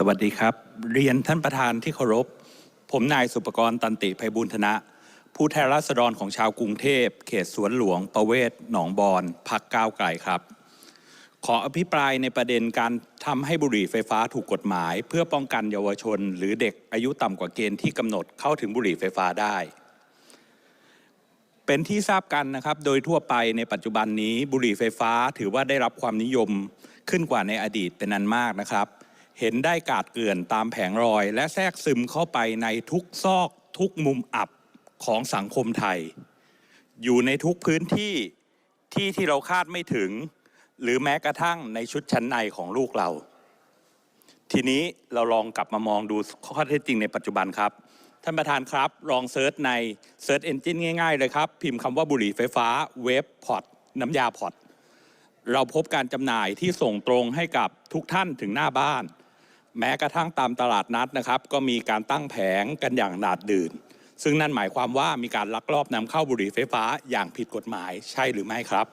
สวัสดีครับ เรียนท่านประธานที่เคารพ ผมนายสุปกรณ์ตันติไพบูลย์ธนะ ผู้แทนราษฎรของชาวกรุงเทพ เขตสวนหลวง ประเวศหนองบอนพักก้าวไกลครับ ขออภิปรายในประเด็นการทำให้บุหรี่ไฟฟ้าถูกกฎหมาย เพื่อป้องกันเยาวชน หรือเด็กอายุต่ำกว่าเกณฑ์ที่กำหนดเข้าถึงบุหรี่ไฟฟ้าได้ เป็นที่ทราบกันนะครับ โดยทั่วไปในปัจจุบันนี้บุหรี่ไฟฟ้าถือว่าได้รับความนิยมขึ้นกว่าในอดีตเป็นอันมากนะครับ เห็นได้กาดเกลื่อนตามแผงรอย และแทรกซึมเข้าไปในทุกซอกทุกมุมอับของสังคมไทย อยู่ในทุกพื้นที่ที่ที่เราคาดไม่ถึง หรือแม้กระทั่งในชุดชั้นในของลูกเรา ทีนี้เราลองกลับมามองดูข้อเท็จจริงในปัจจุบันครับ ท่านประธานครับ ลองเซิร์ชในเซิร์ชเอนจินง่าย ๆ เลยครับ พิมพ์คำว่าบุหรี่ไฟฟ้าเวฟพอตน้ำยาพอตเราพบการจำหน่ายที่ส่งตรงให้กับทุกท่านถึงหน้าบ้าน แม้กระทั่งตามตลาดนัดนะครับ ก็มีการตั้งแผงกันอย่างหนาดดื่น ซึ่งนั่นหมายความว่ามีการลักลอบนำเข้าบุหรี่ไฟฟ้าอย่างผิดกฎหมายใช่หรือไม่ครับ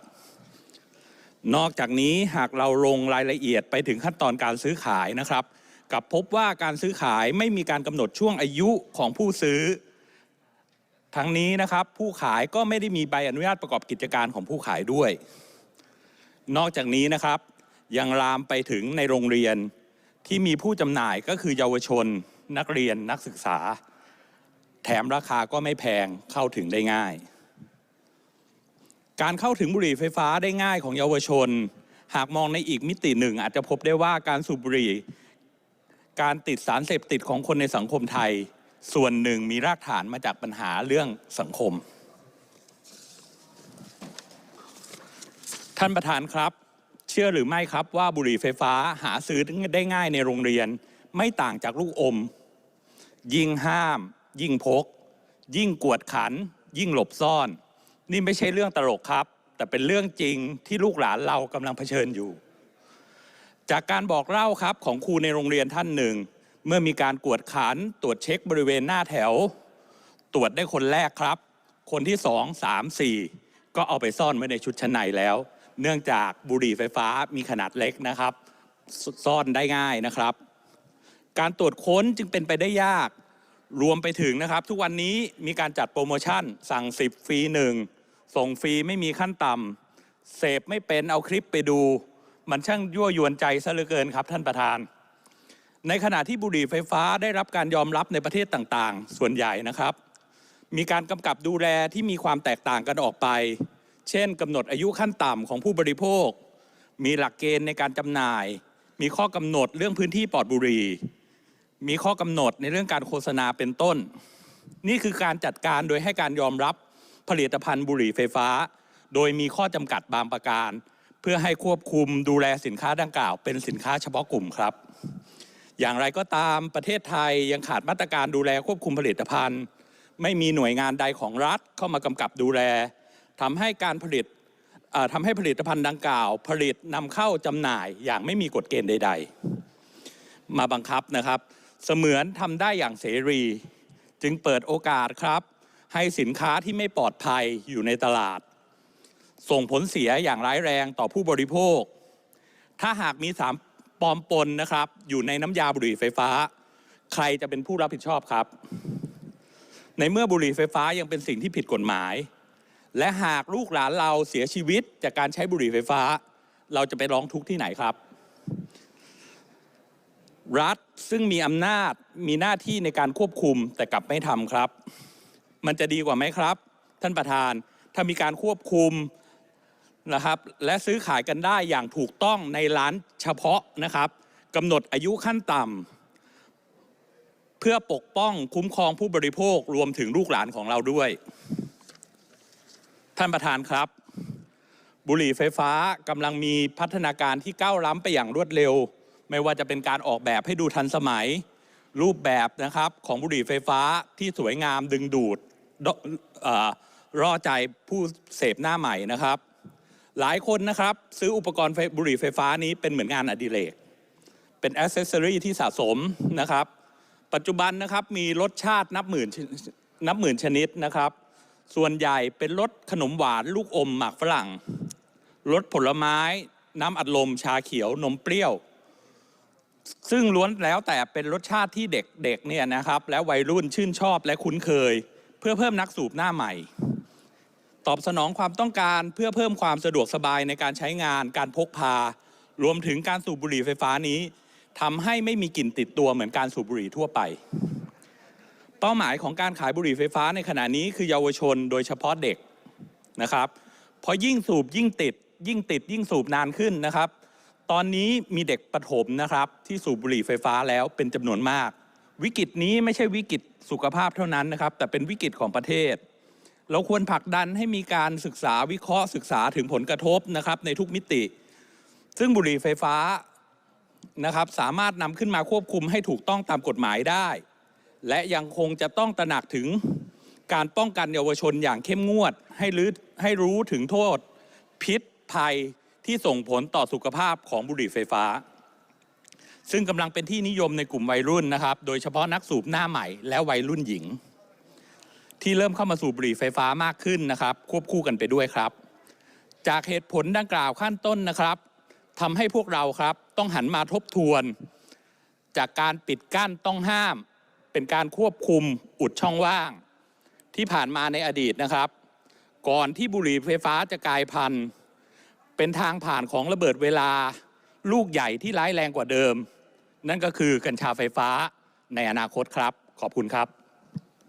นอกจากนี้หากเราลงรายละเอียดไปถึงขั้นตอนการซื้อขายนะครับกับพบว่าการซื้อขายไม่มีการกำหนดช่วงอายุของผู้ซื้อ ทั้งนี้นะครับผู้ขายก็ไม่ได้มีใบอนุญาตประกอบกิจการของผู้ขายด้วย นอกจากนี้นะครับ ยังลามไปถึงในโรงเรียน ที่มีผู้จำหน่ายก็คือเยาวชนนักเรียนนักศึกษา แถมราคาก็ไม่แพงเข้าถึงได้ง่าย การเข้าถึงบุหรี่ไฟฟ้าได้ง่ายของเยาวชน หากมองในอีกมิติหนึ่ง อาจจะพบได้ว่าการสูบบุหรี่ การติดสารเสพติดของคนในสังคมไทย ส่วนหนึ่งมีรากฐานมาจากปัญหาเรื่องสังคม ท่านประธานครับ ชื่อหรือไม่ครับว่าบุหรี่ไฟฟ้าหาซื้อได้ง่ายในโรงเรียน ไม่ต่างจากลูกอม ยิ่งห้าม ยิ่งพก ยิ่งกวดขัน ยิ่งหลบซ่อน นี่ไม่ใช่เรื่องตลกครับ แต่เป็นเรื่องจริงที่ลูกหลานเรากำลังเผชิญอยู่ จากการบอกเล่าครับของครูในโรงเรียนท่านหนึ่ง เมื่อมีการกวดขันตรวจเช็คบริเวณหน้าแถว ตรวจได้คนแรกครับ คนที่สองสามสี่ก็เอาไปซ่อนไว้ในชุดชั้นในแล้ว เนื่องจากบุหรี่ไฟฟ้ามีขนาดเล็กนะครับ ซ่อนได้ง่ายนะครับ การตรวจค้นจึงเป็นไปได้ยาก รวมไปถึงนะครับ ทุกวันนี้มีการจัดโปรโมชั่น สั่ง 10 ฟรีหนึ่งส่งฟรีไม่มีขั้นต่ำเสพไม่เป็นเอาคลิปไปดู มันช่างยั่วยวนใจซะเหลือเกินครับท่านประธาน ในขณะที่บุหรี่ไฟฟ้าได้รับการยอมรับในประเทศต่างๆ ส่วนใหญ่นะครับ มีการกำกับดูแลที่มีความแตกต่างกันออกไป เช่นกำหนดอายุขั้นต่ำของผู้บริโภค มีหลักเกณฑ์ในการจำหน่าย มีข้อกำหนดเรื่องพื้นที่ปลอดบุหรี่ มีข้อกำหนดในเรื่องการโฆษณาเป็นต้น นี่คือการจัดการโดยให้การยอมรับผลิตภัณฑ์บุหรี่ไฟฟ้า โดยมีข้อจำกัดบางประการ เพื่อให้ควบคุมดูแลสินค้าดังกล่าว เป็นสินค้าเฉพาะกลุ่มครับ อย่างไรก็ตามประเทศไทยยังขาดมาตรการดูแลควบคุมผลิตภัณฑ์ ไม่มีหน่วยงานใดของรัฐเข้ามากำกับดูแล ทำให้การผลิตทำให้ผลิตภัณฑ์ดังกล่าว ผลิตนำเข้าจำหน่ายอย่างไม่มีกฎเกณฑ์ใด ๆ มาบังคับนะครับ เสมือนทำได้อย่างเสรี จึงเปิดโอกาสครับ ให้สินค้าที่ไม่ปลอดภัยอยู่ในตลาด ส่งผลเสียอย่างร้ายแรงต่อผู้บริโภค ถ้าหากมีสารปลอมปนนะครับ อยู่ในน้ำยาบุหรี่ไฟฟ้า ใครจะเป็นผู้รับผิดชอบครับ ในเมื่อบุหรี่ไฟฟ้ายังเป็นสิ่งที่ผิดกฎหมาย และหากลูกหลานเราเสียชีวิตจากการใช้บุหรี่ไฟฟ้า เราจะไปร้องทุกข์ที่ไหนครับ รัฐซึ่งมีอำนาจมีหน้าที่ในการควบคุมแต่กลับไม่ทำครับ มันจะดีกว่าไหมครับ ท่านประธานถ้ามีการควบคุมนะครับ และซื้อขายกันได้อย่างถูกต้องในร้านเฉพาะนะครับกำหนดอายุขั้นต่ำเพื่อปกป้องคุ้มครองผู้บริโภครวมถึงลูกหลานของเราด้วย ท่านประธานครับ บุหรี่ไฟฟ้ากำลังมีพัฒนาการที่ก้าวล้ำไปอย่างรวดเร็ว ไม่ว่าจะเป็นการออกแบบให้ดูทันสมัย รูปแบบนะครับของบุหรี่ไฟฟ้าที่สวยงามดึงดูดดเอ่อร่อใจผู้เสพหน้าใหม่นะครับ หลายคนนะครับ ซื้ออุปกรณ์บุหรี่ไฟฟ้านี้เป็นเหมือนงานอดิเรกเป็นอ c เซสซอรีที่สะสมนะครับ ปัจจุบันนะครับมีรสชาตินับหมื่นนับหมื่นชนิดนะครับ ส่วนใหญ่เป็นรสขนมหวานลูกอมหมากฝรั่งรสผลไม้น้ำอัดลมชาเขียวนมเปรี้ยว ซึ่งล้วนแล้วแต่เป็นรสชาติที่เด็กๆเนี่ยนะครับ และวัยรุ่นชื่นชอบและคุ้นเคย เพื่อเพิ่มนักสูบหน้าใหม่ ตอบสนองความต้องการเพื่อเพิ่มความสะดวกสบายในการใช้งาน การพกพา รวมถึงการสูบบุหรี่ไฟฟ้านี้ทำให้ไม่มีกลิ่นติดตัวเหมือนการสูบบุหรี่ทั่วไป ป้าหมายของการขายบุหรี่ไฟฟ้าในขณะนี้คือเยาวชนโดยเฉพาะเด็กนะครับเพราะยิ่งสูบยิ่งติด ยิ่งติดยิ่งสูบนานขึ้นนะครับ ตอนนี้มีเด็กประถมนะครับที่สูบบุหรี่ไฟฟ้าแล้วเป็นจำนวนมาก วิกฤตนี้ไม่ใช่วิกฤตสุขภาพเท่านั้นนะครับ แต่เป็นวิกฤตของประเทศ เราควรผลักดันให้มีการศึกษาวิเคราะห์ศึกษาถึงผลกระทบนะครับในทุกมิติ ซึ่งบุหรี่ไฟฟ้านะครับสามารถนำขึ้นมาควบคุมให้ถูกต้องตามกฎหมายได้ และยังคงจะต้องตระหนักถึงการป้องกันเยาวชนอย่างเข้มงวดให้รู้ให้รู้ถึงโทษ พิษภัยที่ส่งผลต่อสุขภาพของบุหรี่ไฟฟ้า ซึ่งกำลังเป็นที่นิยมในกลุ่มวัยรุ่นนะครับ โดยเฉพาะนักสูบหน้าใหม่ และวัยรุ่นหญิง ที่เริ่มเข้ามาสูบบุหรี่ไฟฟ้ามากขึ้นนะครับ ควบคู่กันไปด้วยครับ จากเหตุผลดังกล่าวขั้นต้นนะครับทำให้พวกเราครับต้องหันมาทบทวน จากการปิดกั้นต้องห้าม เป็นการควบคุมอุดช่องว่าง ที่ผ่านมาในอดีตนะครับ ก่อนที่บุหรี่ไฟฟ้าจะกลายพันธุ์ เป็นทางผ่านของระเบิดเวลา ลูกใหญ่ที่ร้ายแรงกว่าเดิม นั่นก็คือกัญชาไฟฟ้าในอนาคตครับ ขอบคุณครับ